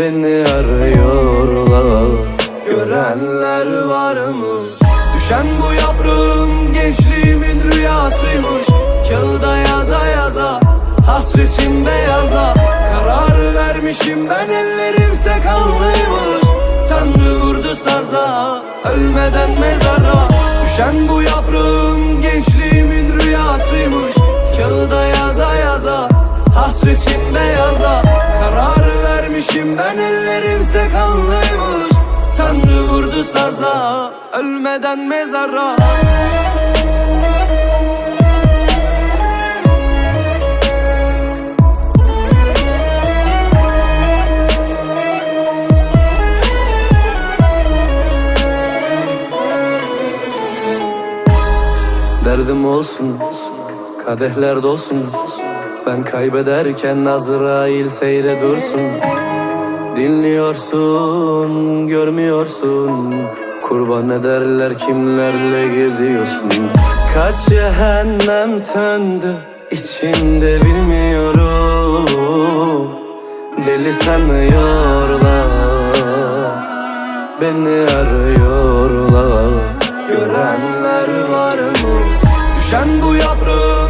Beni arıyorlar. Görenler var mı? Düşen bu yaprağım gençliğimin rüyasıymış. Kağıda yaza yaza Hasretim beyaza. Karar vermişim ben ellerimse kanlıymış. Tanrı vurdu saza Ölmeden mezara. Düşen bu yaprağım gençliğimin rüyasıymış. Kağıda yaza yaza Hasretim beyaza. Karar vermişim ben ellerimse kanlıymış. Tanrı vurdu saza Ölmeden mezara. Derdim olsun, kadehler dolsun. Ben kaybederken Azrail seyre dursun Dinliyorsun, görmüyorsun. Kurban ederler kimlerle geziyorsun. Kaç cehennem söndü içimde bilmiyorum. Deli sanıyorlar Beni arıyorlar. Görenler var mı? Düşen bu yaprağım